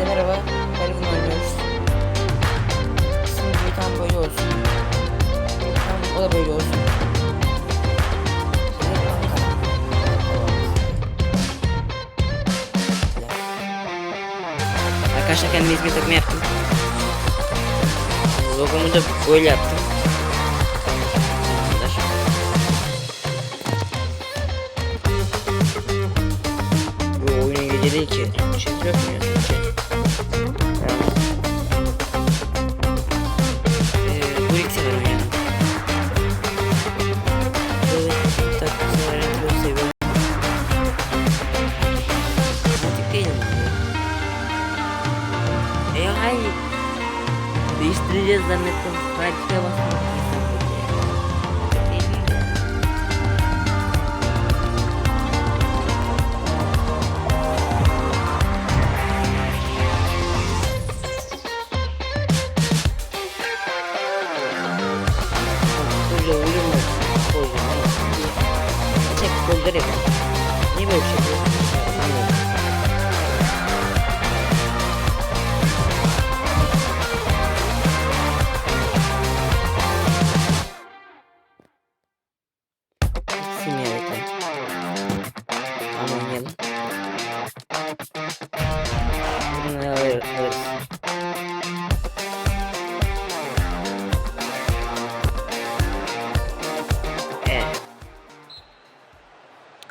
Herkese merhaba. Paragon oynuyoruz. Şimdi tane böyle olsun. Tamam, o da böyle olsun. Arkadaşlar kendime hizmet takımı yaptım. Logomu da böyle yaptım. Bu oyunun gece değil ki. Yok mu ya? Abi. E hayır. Değiştireceğiz zannettim. Taktiğe basmak. Değilim de.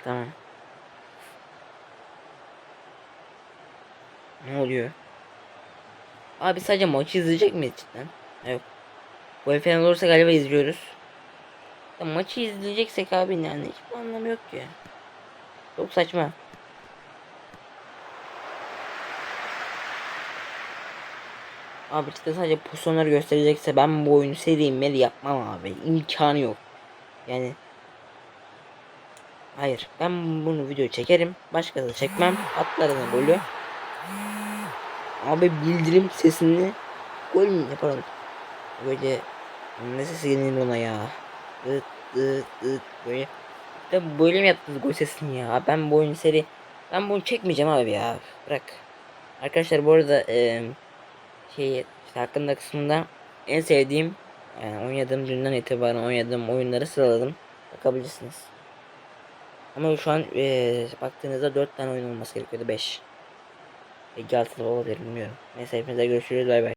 Tamam. Ne oluyor? Abi sadece maçı izleyecek miyiz cidden? Yok. Bu falan olursa galiba izliyoruz. Ya maçı izleyeceksek abi yani hiçbir anlamı yok ki. Çok saçma. Abi işte sadece pozisyonları gösterecekse ben bu oyunu seri meri yapmam abi. İmkanı yok. Yani Hayır ben bunu video çekerim. Başkası çekmem. Atlarını golü. Abi bildirim sesini gol mü yapalım? Böyle ne sesi gelir ona ya? Dıt dıt dıt böyle. De böyle mi yaptınız gol sesini ya? Ben bu oyunu seri ben bunu çekmeyeceğim abi ya. Bırak. Arkadaşlar bu arada e, şey işte hakkında kısmında en sevdiğim yani oynadığım günden itibaren oynadığım oyunları sıraladım. Bakabilirsiniz. Ama şu an e, baktığınızda 4 tane oyun olması gerekiyordu 5. Belki 6 olabilir bilmiyorum. Neyse hepinize görüşürüz bay bay.